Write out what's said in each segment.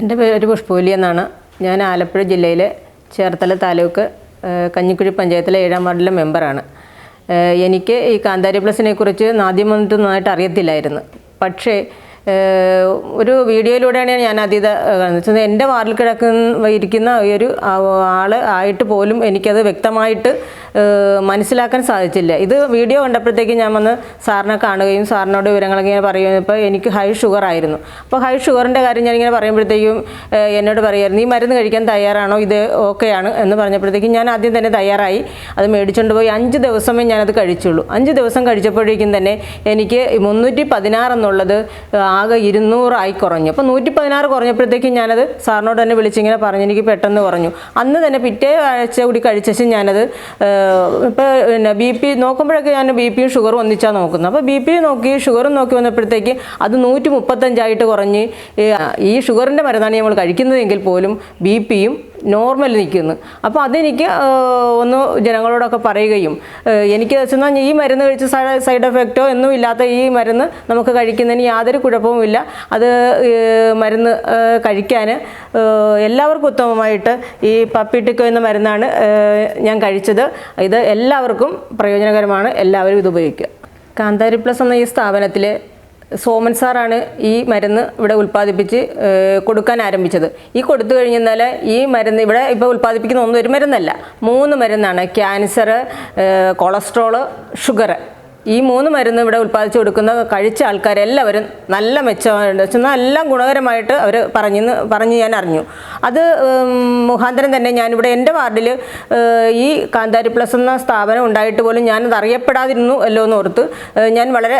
എന്റെ പേര് പുഷ്പൂലി എന്നാണ്. ഞാൻ ആലപ്പുഴ ജില്ലയിലെ ചേർത്തല താലൂക്ക് കഞ്ഞിക്കുഴി പഞ്ചായത്തിലെ ഏഴാം വാർഡിലെ മെമ്പറാണ്. എനിക്ക് ഈ കാന്താരി പ്ലസിനെ കുറിച്ച് ആദ്യം നന്നായിട്ട് അറിയത്തില്ലായിരുന്നു. പക്ഷേ ഒരു വീഡിയോയിലൂടെയാണ് ഞാൻ അതീത കാണുന്നത് എന്റെ വാർഡിൽ കിടക്കുന്ന ഇരിക്കുന്ന ഒരു ആൾ ആയിട്ട് പോലും എനിക്കത് വ്യക്തമായിട്ട് മനസ്സിലാക്കാൻ സാധിച്ചില്ല. ഇത് വീഡിയോ കണ്ടപ്പോഴത്തേക്ക് ഞാൻ വന്ന് സാറിനെ കാണുകയും സാറിനോട് വിവരങ്ങളൊക്കെ പറയുകയും ഇപ്പോൾ എനിക്ക് ഹൈ ഷുഗർ ആയിരുന്നു. അപ്പോൾ ഹൈ ഷുഗറിന്റെ കാര്യം ഞാനിങ്ങനെ പറയുമ്പോഴത്തേക്കും എന്നോട് പറയുമായിരുന്നു ഈ മരുന്ന് കഴിക്കാൻ തയ്യാറാണോ? ഇത് ഓക്കെയാണ് എന്ന് പറഞ്ഞപ്പോഴത്തേക്കും ഞാൻ ആദ്യം തന്നെ തയ്യാറായി. അത് മേടിച്ചുകൊണ്ട് പോയി. അഞ്ച് ദിവസമേ ഞാനത് കഴിച്ചുള്ളൂ. അഞ്ച് ദിവസം കഴിച്ചപ്പോഴേക്കും തന്നെ എനിക്ക് മുന്നൂറ്റി പതിനാറ് എന്നുള്ളത് ആകെ ഇരുന്നൂറായി കുറഞ്ഞു. അപ്പോൾ നൂറ്റി പതിനാറ് കുറഞ്ഞപ്പോഴത്തേക്കും ഞാനത് സാറിനോട് തന്നെ വിളിച്ചിങ്ങനെ പറഞ്ഞു. എനിക്ക് പെട്ടെന്ന് കുറഞ്ഞു. അന്ന് തന്നെ പിറ്റേ ആഴ്ച കൂടി കഴിച്ച ഞാനത് ഇപ്പോൾ പിന്നെ ബി പി നോക്കുമ്പോഴൊക്കെ ഞാൻ ബി പിയും ഷുഗറും ഒന്നിച്ചാണ് നോക്കുന്നത്. അപ്പോൾ ബി പി നോക്കി ഷുഗറും നോക്കി വന്നപ്പോഴത്തേക്ക് അത് നൂറ്റി മുപ്പത്തഞ്ചായിട്ട് കുറഞ്ഞ് ഈ- ഷുഗറിന്റെ മരുന്നാണ് നമ്മൾ കഴിക്കുന്നതെങ്കിൽ പോലും ബി പിയും നോർമൽ നിൽക്കുന്നു. അപ്പോൾ അതെനിക്ക് ഒന്ന് ജനങ്ങളോടൊക്കെ പറയുകയും എനിക്ക് വെച്ചാൽ ഈ മരുന്ന് കഴിച്ച സൈഡ് എഫക്റ്റോ ഒന്നും ഇല്ലാത്ത ഈ മരുന്ന് നമുക്ക് കഴിക്കുന്നതിന് യാതൊരു കുഴപ്പവുമില്ല അത് മരുന്ന് കഴിക്കാൻ എല്ലാവർക്കും ഉത്തമമായിട്ട് ഈ പപ്പിട്ടിക്കോ എന്ന മരുന്നാണ് ഞാൻ കഴിച്ചത്. ഇത് എല്ലാവർക്കും പ്രയോജനകരമാണ്. എല്ലാവരും ഇത് ഉപയോഗിക്കുക. കാന്താരി പ്ലസ് എന്ന ഈ സ്ഥാപനത്തിൽ സോമൻ സാറാണ് ഈ മരുന്ന് ഇവിടെ ഉൽപ്പാദിപ്പിച്ച് കൊടുക്കാൻ ആരംഭിച്ചത്. ഈ കൊടുത്തു കഴിഞ്ഞാൽ ഈ മരുന്ന് ഇവിടെ ഇപ്പോൾ ഉൽപ്പാദിപ്പിക്കുന്ന ഒന്നും ഒരു മരുന്നല്ല മൂന്ന് മരുന്നാണ്. ക്യാൻസർ കൊളസ്ട്രോൾ ഷുഗർ ഈ മൂന്ന് മരുന്ന് ഇവിടെ ഉൽപ്പാദിച്ച് കൊടുക്കുന്ന കഴിച്ച ആൾക്കാരെല്ലാവരും നല്ല മെച്ചമായിട്ട് എല്ലാം ഗുണകരമായിട്ട് അവർ പറഞ്ഞു പറഞ്ഞു ഞാൻ അറിഞ്ഞു. അത് മുഖാന്തരം തന്നെ ഞാനിവിടെ എന്റെ വാർഡിൽ ഈ കാന്താരി പ്ലസ് എന്ന സ്ഥാപനം ഉണ്ടായിട്ട് പോലും ഞാനത് അറിയപ്പെടാതിരുന്നു അല്ലോ എന്ന് ഓർത്ത് ഞാൻ വളരെ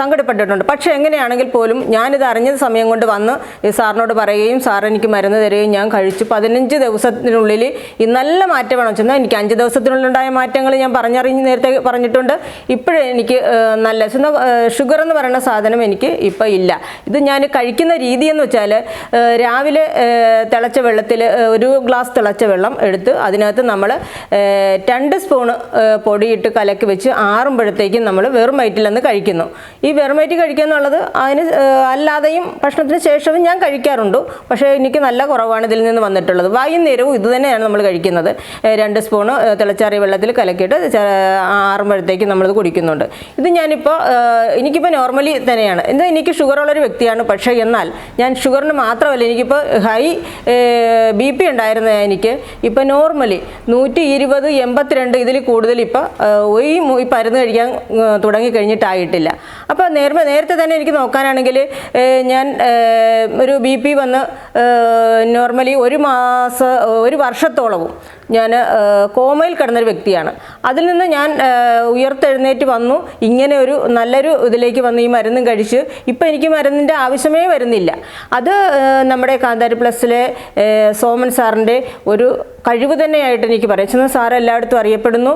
സങ്കടപ്പെട്ടിട്ടുണ്ട്. പക്ഷേ എങ്ങനെയാണെങ്കിൽ പോലും ഞാനിത് അറിഞ്ഞ സമയം കൊണ്ട് വന്ന് സാറിനോട് പറയുകയും സാർ എനിക്ക് മരുന്ന് തരികയും ഞാൻ കഴിച്ചു. പതിനഞ്ച് ദിവസത്തിനുള്ളിൽ ഈ നല്ല മാറ്റമാണ് ചെന്നാൽ എനിക്ക് അഞ്ച് ദിവസത്തിനുള്ളിലുണ്ടായ മാറ്റങ്ങൾ ഞാൻ പറഞ്ഞറിഞ്ഞ് നേരത്തെ പറഞ്ഞിട്ടുണ്ട്. ഇപ്പോഴും എനിക്ക് നല്ല ഷുഗർ എന്ന് പറയുന്ന സാധനം എനിക്ക് ഇപ്പോൾ ഇല്ല. ഇത് ഞാൻ കഴിക്കുന്ന രീതി എന്ന് വെച്ചാൽ രാവിലെ തിളച്ച വെള്ളത്തിൽ ഒരു ഗ്ലാസ് തിളച്ച വെള്ളം എടുത്ത് അതിനകത്ത് നമ്മൾ രണ്ട് സ്പൂണ് പൊടിയിട്ട് കലക്കി വെച്ച് ആറുമ്പോഴത്തേക്കും നമ്മൾ വെറും വയറ്റിൽ നിന്ന് കഴിക്കുന്നു. ഈ വെറും വയറ്റ് കഴിക്കുക എന്നുള്ളത് അതിന് അല്ലാതെയും ഭക്ഷണത്തിന് ശേഷവും ഞാൻ കഴിക്കാറുണ്ട്. പക്ഷേ എനിക്ക് നല്ല കുറവാണ് ഇതിൽ നിന്ന് വന്നിട്ടുള്ളത്. വൈകുന്നേരവും ഇത് തന്നെയാണ് നമ്മൾ കഴിക്കുന്നത്. രണ്ട് സ്പൂണ് തിളച്ചാറിയ വെള്ളത്തിൽ കലക്കിയിട്ട് ആറുമ്പോഴത്തേക്കും നമ്മളിത് കുടിക്കുന്നുണ്ട്. ഇത് ഞാനിപ്പോൾ എനിക്കിപ്പോൾ നോർമലി തന്നെയാണ്. എന്താ എനിക്ക് ഷുഗർ ഉള്ളൊരു വ്യക്തിയാണ്. പക്ഷേ എന്നാൽ ഞാൻ ഷുഗറിന് മാത്രമല്ല എനിക്കിപ്പോൾ ഹൈ ബി പി ഉണ്ടായിരുന്ന എനിക്ക്. ഇപ്പോൾ നോർമലി നൂറ്റി ഇരുപത് എൺപത്തിരണ്ട് ഇതിൽ കൂടുതൽ ഇപ്പോൾ ഈ ഈ മരുന്ന് കഴിക്കാൻ തുടങ്ങി കഴിഞ്ഞിട്ടായിട്ടില്ല അപ്പോൾ നേരത്തെ നേരത്തെ തന്നെ എനിക്ക് നോക്കാനാണെങ്കിൽ ഞാൻ ഒരു ബി പി വന്ന് നോർമലി ഒരു മാസം ഒരു വർഷത്തോളവും ഞാൻ കോമയിൽ കിടന്നൊരു വ്യക്തിയാണ്. അതിൽ നിന്ന് ഞാൻ ഉയർത്തെഴുന്നേറ്റ് വന്നു. ഇങ്ങനെ ഒരു നല്ലൊരു ഇതിലേക്ക് വന്ന് ഈ മരുന്നും കഴിച്ച് ഇപ്പം എനിക്ക് മരുന്നിന്റെ ആവശ്യമേ വരുന്നില്ല. അത് നമ്മുടെ കാന്താരി പ്ലസ്സിലെ സോമൻ സാറിന്റെ ഒരു കഴിവ് തന്നെയായിട്ട് എനിക്ക് പറയാം. ചെന്ന് സാർ എല്ലായിടത്തും അറിയപ്പെടുന്നു.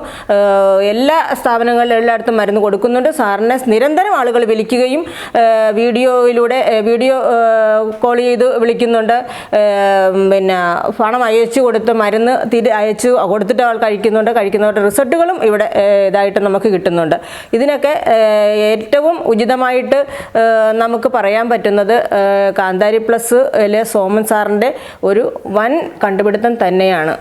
എല്ലാ സ്ഥാപനങ്ങളിലും എല്ലായിടത്തും മരുന്ന് കൊടുക്കുന്നുണ്ട്. സാറിനെ നിരന്തരം ആളുകൾ വിളിക്കുകയും വീഡിയോയിലൂടെ വീഡിയോ കോൾ ചെയ്ത് വിളിക്കുന്നുണ്ട്. പിന്നെ പണം അയച്ചു കൊടുത്ത് മരുന്ന് തിരി അയച്ചു കൊടുത്തിട്ട് ആൾ കഴിക്കുന്നുണ്ട്. കഴിക്കുന്നവരുടെ റിസൾട്ടുകളും ഇവിടെ ഇതായിട്ട് നമുക്ക് കിട്ടുന്നുണ്ട്. ഇതിനൊക്കെ ഏറ്റവും ഉചിതമായിട്ട് നമുക്ക് പറയാൻ പറ്റുന്നത് കാന്താരി പ്ലസ് അല്ലെ സോമൻ സാറിന്റെ ഒരു വൻ കണ്ടുപിടുത്തം തന്നെയാണ്.